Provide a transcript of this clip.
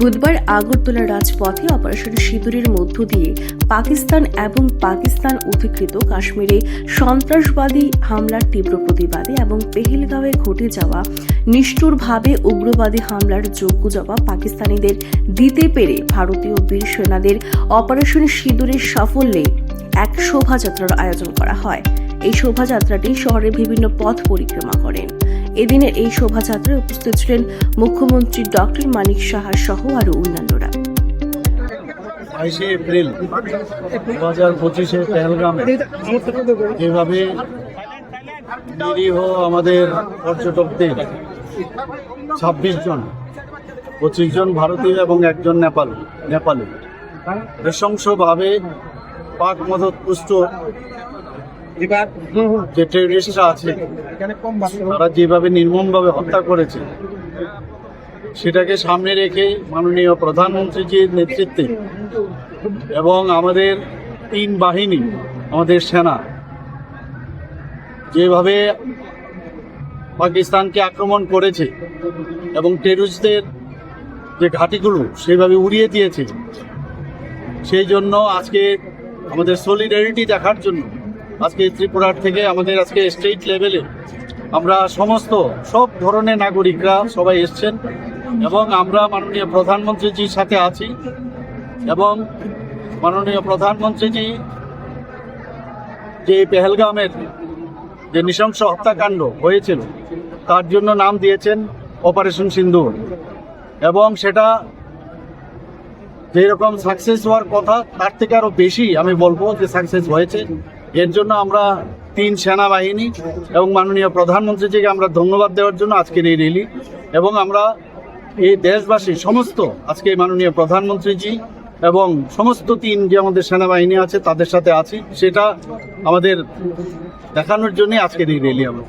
বুধবার আগরতলা রাজপথে অপারেশন সিঁদুরের মধ্য দিয়ে পাকিস্তান এবং পাকিস্তান অধিকৃত কাশ্মীরে সন্ত্রাসবাদী হামলার তীব্র প্রতিবাদে এবং পেহেলগাঁওয়ে ঘটে যাওয়া নিষ্ঠুরভাবে উগ্রবাদী হামলার যোগ্য জবাব পাকিস্তানিদের দিতে পেরে ভারতীয় বীর সেনাদের অপারেশন সিঁদুরের সাফল্যে এক শোভাযাত্রার আয়োজন করা হয়। এই শোভাযাত্রাটি শহরের বিভিন্ন পথ পরিক্রমা করেন। এদিনের এই শোভাযাত্রায় উপস্থিত ছিলেন মুখ্যমন্ত্রী ডক্টর মানিক সাহা সহ আরও অন্যান্যরা। বাইশে এপ্রিল দু হাজার পঁচিশে পেহেলগামে যেভাবে নিরীহ আমাদের পর্যটকদের ছাব্বিশ জন, পঁচিশ জন ভারতীয় এবং একজন নেপাল, নেপালি। নৃশংসভাবে পাক মদতপুষ্ট যে টেররিস্টরা আছে তারা যেভাবে নির্মমভাবে হত্যা করেছে সেটাকে সামনে রেখে মাননীয় প্রধানমন্ত্রীজির নেতৃত্বে এবং আমাদের তিন বাহিনী আমাদের সেনা যেভাবে পাকিস্তানকে আক্রমণ করেছে এবং টেররিস্টদের যে ঘাঁটিগুলো সেভাবে উড়িয়ে দিয়েছে সেই জন্য আজকে আমাদের সলিডারিটি দেখার জন্য আজকে ত্রিপুরার থেকে আমাদের আজকে স্টেট লেভেলে আমরা সমস্ত সব ধরনের নাগরিকরা সবাই এসছেন এবং আমরা মাননীয় প্রধানমন্ত্রীজির সাথে আছি এবং মাননীয় প্রধানমন্ত্রীজি যে পেহেলগামের যে নৃশংস হত্যাকাণ্ড হয়েছিল, তার জন্য নাম দিয়েছেন অপারেশন সিন্দুর। এবং সেটা যেরকম সাকসেস হওয়ার কথা, তার থেকে আরও বেশি আমি বলব যে সাকসেস হয়েছে। এর জন্য আমরা তিন সেনাবাহিনী এবং মাননীয় প্রধানমন্ত্রীজিকে আমরা ধন্যবাদ দেওয়ার জন্য আজকের এই রেলি এবং আমরা এই দেশবাসী, সমস্ত আজকে মাননীয় প্রধানমন্ত্রীজি এবং সমস্ত তিন যে আমাদের সেনাবাহিনী আছে, তাদের সাথে আছি, সেটা আমাদের দেখানোর জন্যই আজকের এই রেলি আমরা।